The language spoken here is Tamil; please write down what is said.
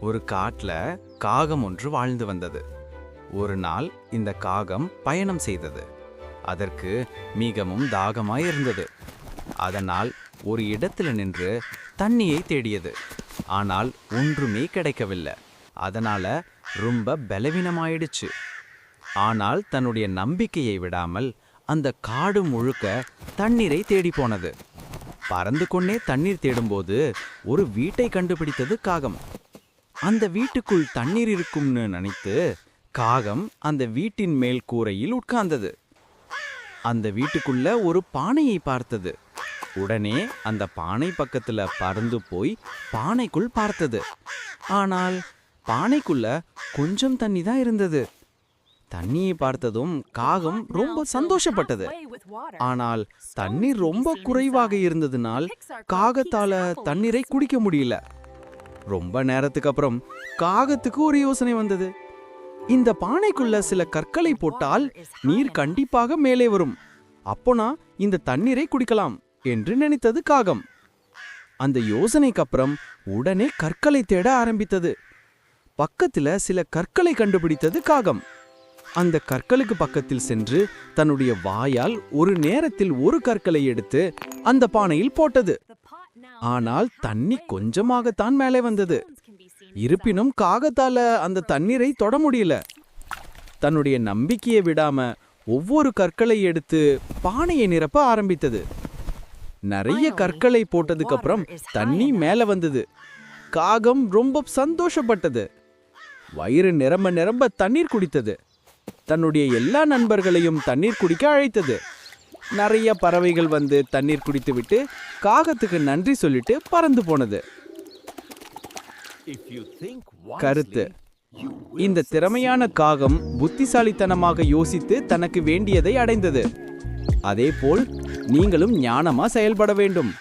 ஒரு காட்டுல காகம் ஒன்று வாழ்ந்து வந்தது. ஒரு நாள் இந்த காகம் பயணம் செய்தது. அதற்கு மிகவும் தாகமாய் இருந்தது. அதனால் ஒரு இடத்துல நின்று தண்ணியை தேடியது. ஆனால் ஒன்றுமே கிடைக்கவில்லை. அதனால ரொம்ப பலவீனமாயிடுச்சு. ஆனால் தன்னுடைய நம்பிக்கையை விடாமல் அந்த காடு முழுக்க தண்ணீரை தேடி போனது. பறந்து கொண்டே தண்ணீர் தேடும்போது ஒரு வீட்டை கண்டுபிடித்தது காகம். அந்த வீட்டுக்குள் தண்ணீர் இருக்கும்னு நினைத்து காகம் அந்த வீட்டின் மேல் கூரையில் உட்கார்ந்தது. அந்த வீட்டுக்குள்ள ஒரு பானையை பார்த்தது. உடனே அந்த பானை பக்கத்துல பறந்து போய் பானைக்குள் பார்த்தது. ஆனால் பானைக்குள்ள கொஞ்சம் தண்ணி தான் இருந்தது. தண்ணியை பார்த்ததும் காகம் ரொம்ப சந்தோஷப்பட்டது. ஆனால் தண்ணீர் ரொம்ப குறைவாக இருந்ததுனால் காகத்தால தண்ணீரை குடிக்க முடியல. ரொம்ப நேரத்துக்கு அப்புறம் காகத்துக்கு ஒரு யோசனை வந்தது. இந்த பானைக்குள்ள சில கற்களை போட்டால் நீர் கண்டிப்பாக மேலே வரும். அப்போனா இந்த தண்ணீரை குடிக்கலாம் என்று நினைத்தது காகம். அந்த யோசனைக்கு அப்புறம் உடனே கற்களை தேட ஆரம்பித்தது. பக்கத்துல சில கற்களை கண்டுபிடித்தது காகம். அந்த கற்களுக்கு பக்கத்தில் சென்று தன்னுடைய வாயால் ஒரு நேரத்தில் ஒரு கற்களை எடுத்து அந்த பானையில் போட்டது. ஆனால் தண்ணி கொஞ்சமாகத்தான் மேலே வந்தது. இருப்பினும் காகத்தால அந்த தண்ணீரை தொட முடியல. தன்னுடைய நம்பிக்கையை விடாம ஒவ்வொரு கற்களை எடுத்து பானையை நிரப்ப ஆரம்பித்தது. நிறைய கற்களை போட்டதுக்கு அப்புறம் தண்ணி மேல வந்தது. காகம் ரொம்ப சந்தோஷப்பட்டது. வயிறு நிரம்ப நிரம்ப தண்ணீர் குடித்தது. தன்னுடைய எல்லா நண்பர்களையும் தண்ணீர் குடிக்க அழைத்தது. நிறைய பறவைகள் வந்து தண்ணீர் குடித்துவிட்டு காகத்துக்கு நன்றி சொல்லிட்டு பறந்து போனது. கருத்து. இந்த திறமையான காகம் புத்திசாலித்தனமாக யோசித்து தனக்கு வேண்டியதை அடைந்தது. அதேபோல் நீங்களும் ஞானமா செயல்பட வேண்டும்.